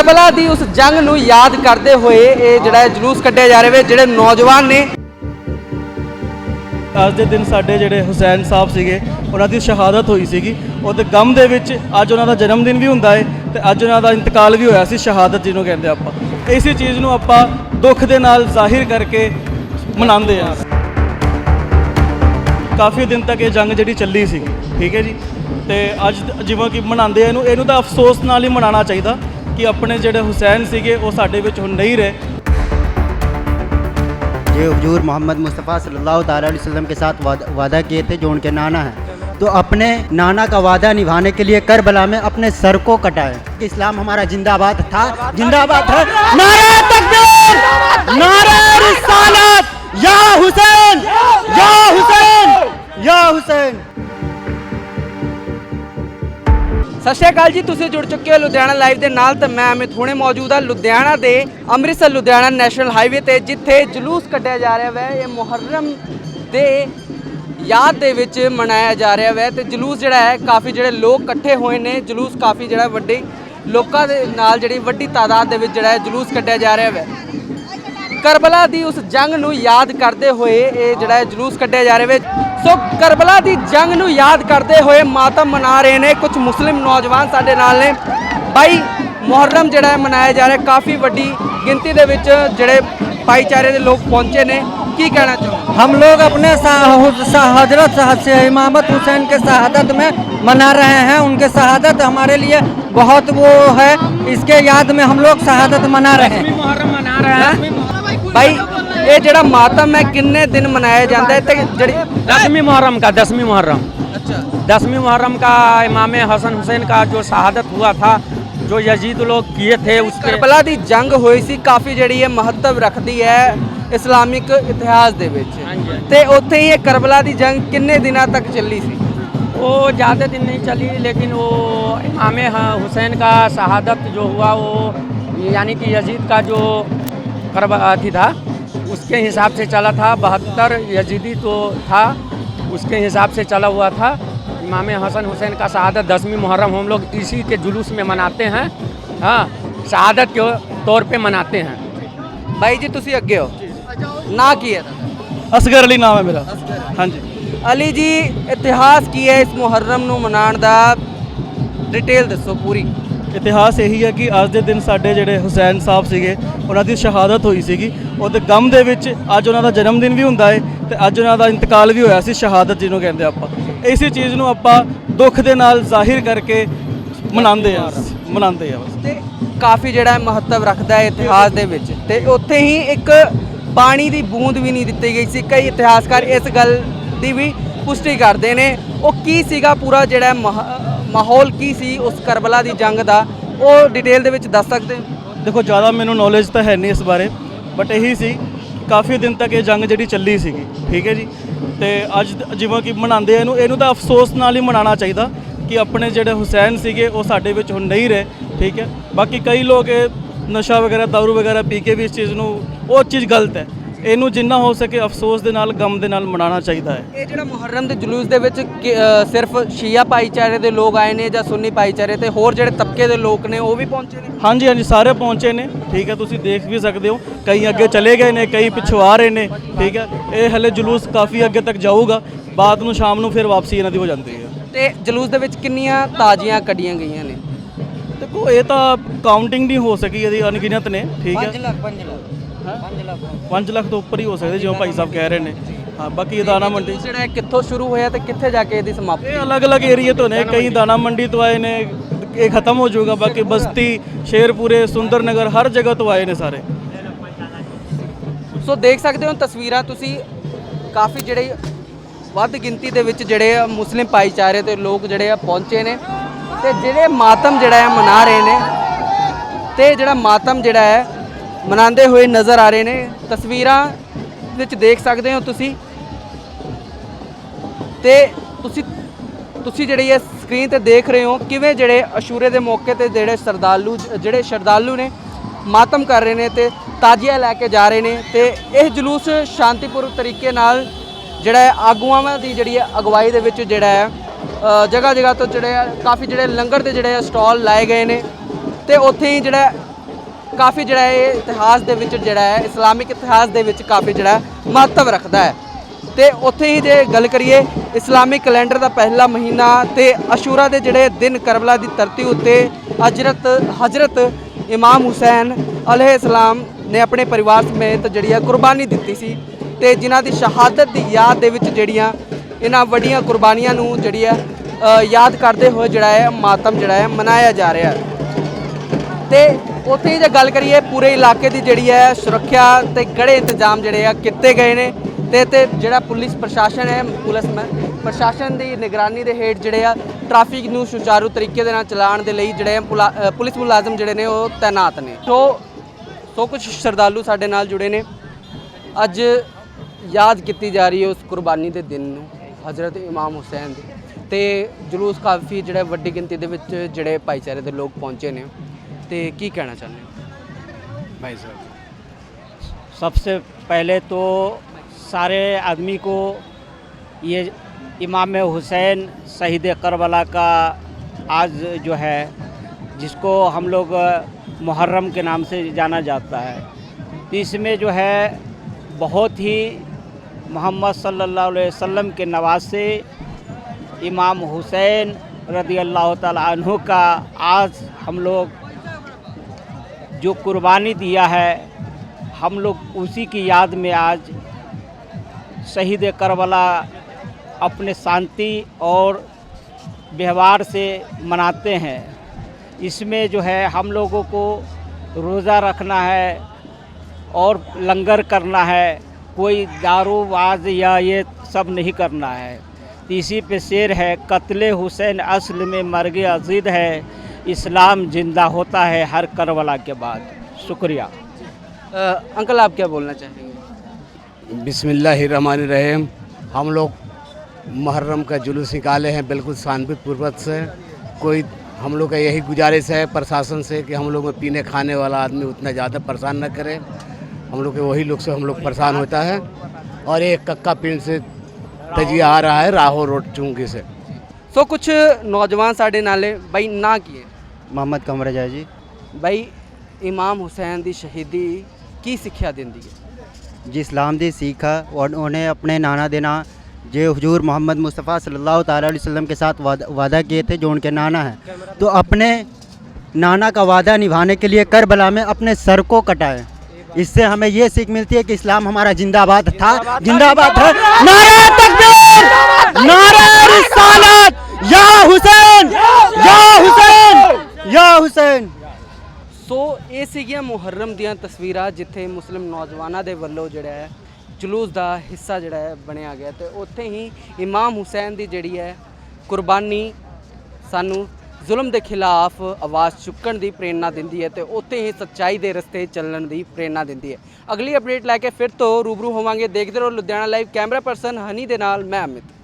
ਕਰਬਲਾ ਦੀ ਉਸ ਜੰਗ ਨੂੰ ਯਾਦ ਕਰਦੇ ਹੋਏ ਇਹ ਜਿਹੜਾ ਜਲੂਸ ਕੱਢਿਆ ਜਾ ਰਿਹਾ ਵੇ, ਜਿਹੜੇ ਨੌਜਵਾਨ ਨੇ। ਅੱਜ ਦੇ ਦਿਨ ਸਾਡੇ ਜਿਹੜੇ ਹੁਸੈਨ ਸਾਹਿਬ ਸੀਗੇ, ਉਹਨਾਂ ਦੀ ਸ਼ਹਾਦਤ ਹੋਈ ਸੀਗੀ। ਉਹਦੇ ਗਮ ਦੇ ਵਿੱਚ ਅੱਜ ਉਹਨਾਂ ਦਾ ਜਨਮ ਦਿਨ ਵੀ ਹੁੰਦਾ ਹੈ ਤੇ ਅੱਜ ਉਹਨਾਂ ਦਾ ਇੰਤਕਾਲ ਵੀ ਹੋਇਆ ਸੀ, ਸ਼ਹਾਦਤ ਜਿਹਨੂੰ ਕਹਿੰਦੇ ਆਪਾਂ। ਇਸੇ ਚੀਜ਼ ਨੂੰ ਆਪਾਂ ਦੁੱਖ ਦੇ ਨਾਲ ਜ਼ਾਹਿਰ ਕਰਕੇ ਮਨਾਉਂਦੇ ਆ। ਕਾਫੀ ਦਿਨ ਤੱਕ ਇਹ ਜੰਗ ਜਿਹੜੀ ਚੱਲੀ ਸੀ, ਠੀਕ ਹੈ ਜੀ? ਤੇ ਅੱਜ ਜਿਵੇਂ ਕਿ ਮਨਾਉਂਦੇ ਆ ਇਹਨੂੰ ਇਹਨੂੰ ਤਾਂ ਅਫਸੋਸ ਨਾਲ ਹੀ ਮਨਾਉਣਾ ਚਾਹੀਦਾ। ਕਿ ਆਪਣੇ ਜਿਹੜੇ ਹੁਸੈਨ ਸੀਗੇ ਉਹ ਸਾਡੇ ਵਿੱਚ ਹੁਣ ਨਹੀਂ ਰਹੇ ये हजूर मोहम्मद मुस्तफ़ा सल्लल्लाहु ताला अलैहि वसल्लम के साथ वादा, वादा किए थे जो उनके नाना हैं तो अपने नाना का वादा निभाने के लिए करबला में अपने सर को कटाए कि इस्लाम हमारा जिंदाबाद था जिंदाबाद है नारे तकबीर नारे रिसालत या हुसैन या हुसैन या हुसैन ਸਤਿ ਸ਼੍ਰੀ ਅਕਾਲ ਜੀ, ਤੁਸੀਂ ਜੁੜ ਚੁੱਕੇ ਹੋ ਲੁਧਿਆਣਾ ਲਾਈਵ ਦੇ ਨਾਲ ਤੇ ਮੈਂ ਅਮਿਤ ਹੁਣੇ ਮੌਜੂਦ ਹਾਂ ਲੁਧਿਆਣਾ ਦੇ ਅੰਮ੍ਰਿਤਸਰ ਲੁਧਿਆਣਾ ਨੈਸ਼ਨਲ ਹਾਈਵੇ ਤੇ, ਜਿੱਥੇ ਜਲੂਸ ਕੱਢਿਆ ਜਾ ਰਿਹਾ ਵੈ, ਇਹ ਮੁਹਰਮ ਦੇ ਯਾਦ ਦੇ ਵਿੱਚ ਮਨਾਇਆ ਜਾ ਰਿਹਾ ਵੈ ਤੇ ਜਲੂਸ ਜਿਹੜਾ ਹੈ, ਕਾਫੀ ਜਿਹੜੇ ਲੋਕ ਇਕੱਠੇ ਹੋਏ ਨੇ, ਜਲੂਸ ਕਾਫੀ ਜਿਹੜਾ ਵੱਡੇ ਲੋਕਾਂ ਦੇ ਨਾਲ ਜਿਹੜੀ ਵੱਡੀ ਤਾਦਾਦ ਦੇ ਵਿੱਚ ਜਿਹੜਾ ਹੈ, ਜਲੂਸ ਕੱਢਿਆ ਜਾ ਰਿਹਾ ਵੈ। ਕਰਬਲਾ ਦੀ ਉਸ ਜੰਗ ਨੂੰ ਯਾਦ ਕਰਦੇ ਹੋਏ ਇਹ ਜਿਹੜਾ ਹੈ ਜਲੂਸ ਕੱਢਿਆ ਜਾ ਰਿਹਾ ਵੇ ਸੋ ਕਰਬਲਾ ਦੀ ਜੰਗ ਨੂੰ ਯਾਦ ਕਰਦੇ ਹੋਏ ਮਾਤਮ ਮਨਾ ਰਹੇ ਨੇ ਕੁਝ ਮੁਸਲਿਮ ਨੌਜਵਾਨ ਸਾਡੇ ਨਾਲ ਨੇ ਬਾਈ ਮੁਹਰਰਮ ਜਿਹੜਾ ਹੈ ਮਨਾਇਆ ਜਾ ਰਿਹਾ ਕਾਫੀ ਵੱਡੀ ਗਿਣਤੀ ਦੇ ਵਿੱਚ ਜਿਹੜੇ ਭਾਈਚਾਰੇ ਦੇ ਲੋਕ ਪਹੁੰਚੇ ਨੇ ਕੀ ਕਹਿਣਾ ਚਾਹੋ हम लोग अपने सा- सा- हजरत से इमामत हुसैन के शहादत में मना रहे हैं उनके शहादत हमारे लिए बहुत वो है इसके याद में हम लोग शहादत मना रहे हैं ਬਾਈ ਇਹ ਜਿਹੜਾ ਮਾਤਮ ਹੈ ਕਿੰਨੇ ਦਿਨ ਮਨਾਇਆ ਜਾਂਦਾ ਹੈ ਤੇ ਜਿਹੜੀ दसवीं मुहर्रम का दसवीं मुहर्रम दसवीं मुहर्रम का इमाम हसन हुसैन का जो शहादत हुआ था जो यजीद लोग किए थे उसके ਕਰਬਲਾ ਦੀ ਜੰਗ ਹੋਈ ਸੀ ਕਾਫੀ ਜਿਹੜੀ ਹੈ ਮਹੱਤਵ ਰੱਖਦੀ ਹੈ ਇਸਲਾਮਿਕ ਇਤਿਹਾਸ ਦੇ ਵਿੱਚ ਹਾਂਜੀ। ਤੇ ਉੱਥੇ ਹੀ ਇਹ ਕਰਬਲਾ ਦੀ ਜੰਗ ਕਿੰਨੇ ਦਿਨਾਂ ਤੱਕ ਚੱਲੀ ਸੀ वो ज़्यादा दिन नहीं चली लेकिन वो इमाम हुसैन का शहादत जो हुआ वो यानी कि यजीद का जो करब अथी था उसके हिसाब से चला था बहत्तर यजीदी तो था उसके हिसाब से चला हुआ था इमाम हसन हुसैन का शहादत दसवीं मुहर्रम हम लोग इसी के जुलूस में मनाते हैं हाँ शहादत के तौर पे मनाते हैं ਬਾਈ ਜੀ ਤੁਸੀਂ ਅੱਗੇ ਹੋ ਨਾ ਕੀ ਹੈ ਅਸਗਰ ਅਲੀ ਨਾਮ ਹੈ ਮੇਰਾ ਹਾਂਜੀ ਅਲੀ ਜੀ ਇਤਿਹਾਸ ਕੀ ਹੈ ਇਸ ਮੁਹਰਰਮ ਨੂੰ ਮਨਾਉਣ ਦਾ ਡਿਟੇਲ ਦੱਸੋ ਪੂਰੀ ਇਤਿਹਾਸ ਇਹੀ ਹੈ ਕਿ ਅੱਜ ਦੇ ਦਿਨ ਸਾਡੇ ਜਿਹੜੇ ਹੁਸੈਨ ਸਾਹਿਬ ਸੀਗੇ, ਉਹਨਾਂ ਦੀ ਸ਼ਹਾਦਤ ਹੋਈ ਸੀਗੀ। ਉਹਦੇ ਗਮ ਦੇ ਵਿੱਚ ਅੱਜ ਉਹਨਾਂ ਦਾ ਜਨਮ ਦਿਨ ਵੀ ਹੁੰਦਾ ਹੈ ਤੇ ਅੱਜ ਉਹਨਾਂ ਦਾ ਇੰਤਕਾਲ ਵੀ ਹੋਇਆ ਸੀ, ਸ਼ਹਾਦਤ ਜਿਹਨੂੰ ਕਹਿੰਦੇ ਆਪਾਂ। ਇਸੇ ਚੀਜ਼ ਨੂੰ ਆਪਾਂ ਦੁੱਖ ਦੇ ਨਾਲ ਜ਼ਾਹਿਰ ਕਰਕੇ ਮਨਾਉਂਦੇ ਆ ਮਨਾਉਂਦੇ ਆ ਬਸ। ਤੇ ਕਾਫੀ ਜਿਹੜਾ ਮਹੱਤਵ ਰੱਖਦਾ ਹੈ ਇਤਿਹਾਸ ਦੇ ਵਿੱਚ। ਤੇ ਉੱਥੇ ਹੀ ਇੱਕ ਪਾਣੀ ਦੀ ਬੂੰਦ ਵੀ ਨਹੀਂ ਦਿੱਤੀ ਗਈ ਸੀ। ਕਈ ਇਤਿਹਾਸਕਾਰ ਇਸ ਗੱਲ ਦੀ ਵੀ ਪੁਸ਼ਟੀ ਕਰਦੇ ਨੇ। ਉਹ ਕੀ ਸੀਗਾ ਪੂਰਾ ਜਿਹੜਾ ਮਹ- ਮਾਹੌਲ ਕੀ ਸੀ ਉਸ ਕਰਬਲਾ ਦੀ ਜੰਗ ਦਾ, ਉਹ ਡਿਟੇਲ ਦੇ ਵਿੱਚ ਦੱਸ ਸਕਦੇ ਹੋ? ਦੇਖੋ, ਜ਼ਿਆਦਾ ਮੈਨੂੰ ਨੌਲੇਜ ਤਾਂ ਹੈ ਨਹੀਂ ਇਸ ਬਾਰੇ ਬਟ ਇਹੀ ਸੀ, ਕਾਫੀ ਦਿਨ ਤੱਕ ਇਹ ਜੰਗ ਜਿਹੜੀ ਚੱਲੀ ਸੀਗੀ, ਠੀਕ ਹੈ ਜੀ? ਤੇ ਅੱਜ ਜਿਵੇਂ ਕਿ ਮਨਾਉਂਦੇ ਆ ਇਹਨੂੰ ਇਹਨੂੰ ਤਾਂ ਅਫਸੋਸ ਨਾਲ ਹੀ ਮਨਾਉਣਾ ਚਾਹੀਦਾ ਕਿ ਆਪਣੇ ਜਿਹੜੇ ਹੁਸੈਨ ਸੀਗੇ, ਉਹ ਸਾਡੇ ਵਿੱਚ ਹੁਣ ਨਹੀਂ ਰਹੇ, ਠੀਕ ਹੈ? ਬਾਕੀ ਕਈ ਲੋਕ ਇਹ ਨਸ਼ਾ ਵਗੈਰਾ, ਦਾਰੂ ਵਗੈਰਾ ਪੀ ਕੇ ਵੀ ਇਸ ਚੀਜ਼ ਨੂੰ, ਉਹ ਚੀਜ਼ ਗਲਤ ਹੈ। ਇਹਨੂੰ ਜਿੰਨਾ ਹੋ ਸਕੇ ਅਫਸੋਸ ਦੇ ਨਾਲ ਗਮ ਦੇ ਨਾਲ ਮਨਾਉਣਾ ਚਾਹੀਦਾ ਹੈ। ਇਹ ਜਿਹੜਾ ਮੁਹਰਰਮ ਦੇ ਜਲੂਸ ਦੇ ਵਿੱਚ ਕਿ- ਅ, ਸਿਰਫ ਸ਼ੀਆ ਭਾਈਚਾਰੇ ਦੇ ਲੋਕ ਆਏ ਨੇ ਜਾਂ ਸੁੰਨੀ ਭਾਈਚਾਰੇ ਤੇ ਹੋਰ ਜਿਹੜੇ ਤਬਕੇ ਦੇ ਲੋਕ ਨੇ ਉਹ ਵੀ ਪਹੁੰਚੇ ਨੇ? ਹਾਂਜੀ ਹਾਂਜੀ ਸਾਰੇ ਪਹੁੰਚੇ ਨੇ। ਠੀਕ ਹੈ ਤੁਸੀਂ ਦੇਖ ਵੀ ਸਕਦੇ ਹੋ। ਕਈ ਅੱਗੇ ਚਲੇ ਗਏ ਨੇ ਕਈ ਪਿੱਛੋਂ ਆ ਰਹੇ ਨੇ। ਠੀਕ ਹੈ ਇਹ ਹਲੇ ਜਲੂਸ ਕਾਫੀ ਅੱਗੇ ਤੱਕ ਜਾਊਗਾ। ਬਾਅਦ ਨੂੰ ਸ਼ਾਮ ਨੂੰ ਫਿਰ ਵਾਪਸੀ ਇਹਨਾਂ ਦੀ ਹੋ ਜਾਂਦੀ ਹੈ। ਤੇ ਜਲੂਸ ਦੇ ਵਿੱਚ ਕਿੰਨੀਆਂ ਤਾਜ਼ੀਆਂ ਕੱਢੀਆਂ ਗਈਆਂ ਨੇ? ਦੇਖੋ ਇਹ ਤਾਂ ਕਾਊਂਟਿੰਗ ਨਹੀਂ ਹੋ ਸਕੀ ਇਹਦੀ ਅਣਗਿਣਤ ਨੇ। ਠੀਕ ਹੈ। 5 ਲੱਖ 5 ਲੱਖ। 5 ਲੱਖ 5 ਲੱਖ ਤੋਂ ਉੱਪਰ ਹੀ ਹੋ ਸਕਦੇ ਜਿਵੇਂ ਭਾਈ ਸਾਹਿਬ ਕਹਿ ਰਹੇ ਨੇ। ਹਾਂ ਬਾਕੀ ਦਾਣਾ ਮੰਡੀ ਜਿਹੜਾ ਕਿੱਥੋਂ ਸ਼ੁਰੂ ਹੋਇਆ ਤੇ ਕਿੱਥੇ ਜਾ ਕੇ ਇਹਦੀ ਸਮਾਪਤੀ? ਇਹ ਅਲੱਗ-ਅਲੱਗ ਏਰੀਏ ਤੋਂ ਨੇ ਕਈ ਦਾਣਾ ਮੰਡੀ ਤੋਂ ਆਏ ਨੇ ਇਹ ਖਤਮ ਹੋ ਜਾਊਗਾ ਬਾਕੀ ਬਸਤੀ ਸ਼ੇਰਪੁਰੇ ਸੁੰਦਰ ਨਗਰ ਹਰ ਜਗ੍ਹਾ ਤੋਂ ਆਏ ਨੇ ਸਾਰੇ। ਸੋ ਦੇਖ ਸਕਦੇ ਹੋ ਤਸਵੀਰਾਂ ਤੁਸੀਂ ਕਾਫੀ ਜਿਹੜੇ ਵੱਧ ਗਿਣਤੀ ਦੇ ਵਿੱਚ ਜਿਹੜੇ ਆ ਮੁਸਲਿਮ ਭਾਈਚਾਰੇ ਤੇ ਲੋਕ ਜਿਹੜੇ ਆ ਪਹੁੰਚੇ ਨੇ ਤੇ ਜਿਹੜੇ ਮਾਤਮ ਜਿਹੜਾ ਹੈ ਮਨਾ ਰਹੇ ਨੇ ਤੇ ਜਿਹੜਾ ਮਾਤਮ ਜਿਹੜਾ ਹੈ ਮਨਾਉਂਦੇ ਹੋਏ ਨਜ਼ਰ ਆ ਰਹੇ ਨੇ। ਤਸਵੀਰਾਂ ਵਿੱਚ ਦੇਖ ਸਕਦੇ ਹੋ ਤੁਸੀਂ। ਤੇ ਤੁਸੀਂ ਤੁਸੀਂ ਜਿਹੜੀ ਇਹ ਸਕਰੀਨ ਤੇ ਦੇਖ ਰਹੇ ਹੋ, ਕਿਵੇਂ ਜਿਹੜੇ ਅਸ਼ੂਰੇ ਦੇ ਮੌਕੇ ਤੇ ਜਿਹੜੇ ਸਰਦਾਲੂ ਜਿਹੜੇ ਸ਼ਰਧਾਲੂ ਨੇ, ਮਾਤਮ ਕਰ ਰਹੇ ਨੇ ਤੇ ਤਾਜੀਆ ਲੈ ਕੇ ਜਾ ਰਹੇ ਨੇ ਤੇ ਇਹ ਜਲੂਸ ਸ਼ਾਂਤੀਪੂਰਵਕ ਤਰੀਕੇ ਨਾਲ ਜਿਹੜਾ ਹੈ ਆਗੂਆਂ ਦੀ ਜਿਹੜੀ ਹੈ, ਅਗਵਾਈ ਦੇ ਵਿੱਚ ਜਿਹੜਾ ਹੈ ਜਗ੍ਹਾ ਜਗ੍ਹਾ ਤੋਂ ਜਿਹੜੇ ਆ ਕਾਫੀ ਜਿਹੜੇ ਲੰਗਰ ਦੇ ਜਿਹੜੇ ਸਟਾਲ ਲਾਏ ਗਏ ਨੇ ਤੇ ਉੱਥੇ ਹੀ ਜਿਹੜਾ ਕਾਫੀ ਜਿਹੜਾ ਹੈ ਇਹ ਇਤਿਹਾਸ ਦੇ ਵਿੱਚ ਜਿਹੜਾ ਹੈ, ਇਸਲਾਮਿਕ ਇਤਿਹਾਸ ਦੇ ਵਿੱਚ ਕਾਫੀ ਜਿਹੜਾ ਮਹੱਤਵ ਰੱਖਦਾ ਹੈ। ਤੇ ਉੱਥੇ ਹੀ ਜੇ ਗੱਲ ਕਰੀਏ, ਇਸਲਾਮਿਕ ਕੈਲੰਡਰ ਦਾ ਪਹਿਲਾ ਮਹੀਨਾ ਤੇ ਅਸ਼ੂਰਾ ਦੇ ਜਿਹੜੇ ਦਿਨ ਕਰਬਲਾ ਦੀ ਧਰਤੀ ਉੱਤੇ ਹਜਰਤ ਹਜਰਤ ਇਮਾਮ ਹੁਸੈਨ ਅਲੈਹਿਸਲਾਮ ਨੇ ਆਪਣੇ ਪਰਿਵਾਰ ਸਮੇਤ ਜਿਹੜੀ ਹੈ ਕੁਰਬਾਨੀ ਦਿੱਤੀ ਸੀ ਤੇ ਜਿਨ੍ਹਾਂ ਦੀ ਸ਼ਹਾਦਤ ਦੀ ਯਾਦ ਦੇ ਵਿੱਚ ਜਿਹੜੀਆਂ ਇਹਨਾਂ ਵੱਡੀਆਂ ਕੁਰਬਾਨੀਆਂ ਨੂੰ ਜਿਹੜੀ ਹੈ ਯਾਦ ਕਰਦੇ ਹੋਏ ਜਿਹੜਾ ਹੈ, ਮਾਤਮ ਜਿਹੜਾ ਹੈ, ਮਨਾਇਆ ਜਾ ਰਿਹਾ ਹੈ। ਤੇ ਉੱਥੇ ਜੇ ਗੱਲ ਕਰੀਏ ਪੂਰੇ ਇਲਾਕੇ ਦੀ ਜਿਹੜੀ ਹੈ ਸੁਰੱਖਿਆ ਤੇ ਗੜੇ ਇੰਤਜ਼ਾਮ ਜਿਹੜੇ ਆ ਕੀਤੇ ਗਏ ਨੇ ਤੇ ਤੇ ਜਿਹੜਾ ਪੁਲਿਸ ਪ੍ਰਸ਼ਾਸਨ ਹੈ, ਪੁਲਿਸ ਪ੍ਰਸ਼ਾਸਨ ਦੀ ਨਿਗਰਾਨੀ ਦੇ ਹੇਠ ਜਿਹੜੇ ਆ ਟ੍ਰੈਫਿਕ ਨੂੰ ਸੁਚਾਰੂ ਤਰੀਕੇ ਦੇ ਨਾਲ ਚਲਾਉਣ ਦੇ ਲਈ ਜਿਹੜੇ ਆ ਪੁਲਾ- ਪੁਲਿਸ ਮੁਲਾਜ਼ਮ ਜਿਹੜੇ ਨੇ ਉਹ ਤਾਇਨਾਤ ਨੇ। ਸੋ ਸੋ ਕੁਝ ਸ਼ਰਧਾਲੂ ਸਾਡੇ ਨਾਲ ਜੁੜੇ ਨੇ। ਅੱਜ ਯਾਦ ਕੀਤੀ ਜਾ ਰਹੀ ਹੈ ਉਸ ਕੁਰਬਾਨੀ ਦੇ ਦਿਨ ਨੂੰ, ਹਜ਼ਰਤ ਇਮਾਮ ਹੁਸੈਨ ਦੀ। ਤੇ ਜਲੂਸ ਕਾਫੀ ਜਿਹੜਾ ਵੱਡੀ ਗਿਣਤੀ ਦੇ ਵਿੱਚ ਜਿਹੜੇ ਭਾਈਚਾਰੇ ਦੇ ਲੋਕ ਪਹੁੰਚੇ ਨੇ। ਤੇ ਕੀ ਕਹਿਣਾ ਚਾਹੁੰਦੇ ਹੋ भाई साहब सबसे पहले तो सारे आदमी को ये इमाम हुसैन शहीद करबला का आज जो है जिसको हम लोग मुहर्रम के नाम से जाना जाता है तो इसमें जो है बहुत ही मोहम्मद सल्लल्लाहु अलैहि वसल्लम के नवासे इमाम हुसैन रदी अल्लाह ताला अन्हु का आज हम लोग जो कुर्बानी दिया है, हम लोग उसी की याद में आज शहीद करबला अपने शांति और व्यवहार से मनाते हैं। इसमें जो है, हम लोगों को रोज़ा रखना है और लंगर करना है, कोई दारूबाज या ये सब नहीं करना है। इसी पे शेर है, कत्ल हुसैन असल में मर्ग अजीद है। इस्लाम ज़िंदा होता है हर करवला के बाद। शुक्रिया। अंकल आप क्या बोलना चाहेंगे? बिसमीम हम लोग मुहर्रम का जुलूस निकाले हैं बिल्कुल शांति पूर्वक से। कोई हम लोग का यही गुजारिश है प्रशासन से कि हम लोग में पीने खाने वाला आदमी उतना ज़्यादा परेशान न करे। हम लोग के वही लोग से हम लोग परेशान होता है। और एक कक्का पिंड से तजिया आ रहा है राहो रोड चुंगी से। सो कुछ नौजवान साढ़े नाले भाई ना किए। मोहम्मद कमर रजा जी ਬਾਈ ਇਮਾਮ ਹੁਸੈਨ ਦੀ ਸ਼ਹੀਦੀ ਕੀ ਸਿੱਖਿਆ ਦਿੰਦੀ ਹੈ जी इस्लाम दी सीखा और उन्हें अपने नाना देना जो हजूर मोहम्मद मुस्तफ़ा सल्लल्लाहु ताला अलैहि वसल्लम के साथ वादा, वादा किए थे जो उनके नाना हैं तो अपने नाना का वादा निभाने के लिए करबला में अपने सर को कटाए इससे हमें ये सीख मिलती है कि इस्लाम हमारा जिंदाबाद था जिंदाबाद है ਹੁਸੈਨ। ਸੋ ਇਹ ਸੀਗੀਆਂ ਮੁਹਰਮ ਦੀਆਂ ਤਸਵੀਰਾਂ ਜਿੱਥੇ ਮੁਸਲਿਮ ਨੌਜਵਾਨਾਂ ਦੇ ਵੱਲੋਂ ਜਿਹੜਾ ਹੈ ਜਲੂਸ ਦਾ ਹਿੱਸਾ ਜਿਹੜਾ ਹੈ ਬਣਿਆ ਗਿਆ ਤੇ ਉੱਥੇ ਹੀ ਇਮਾਮ ਹੁਸੈਨ ਦੀ ਜਿਹੜੀ ਹੈ ਕੁਰਬਾਨੀ ਸਾਨੂੰ ਜ਼ੁਲਮ ਦੇ ਖਿਲਾਫ ਆਵਾਜ਼ ਚੁੱਕਣ ਦੀ ਪ੍ਰੇਰਣਾ ਦਿੰਦੀ ਹੈ ਤੇ ਉੱਥੇ ਹੀ ਸੱਚਾਈ ਦੇ ਰਸਤੇ ਚੱਲਣ ਦੀ ਪ੍ਰੇਰਣਾ ਦਿੰਦੀ ਹੈ। ਅਗਲੀ ਅਪਡੇਟ ਲੈ ਕੇ ਫਿਰ ਤੋਂ ਰੂਬਰੂ ਹੋਵਾਂਗੇ। ਦੇਖਦੇ ਰਹੋ Ludhiana live camera person Honey ਦੇ ਨਾਲ, ਮੈਂ ਅਮਿਤ।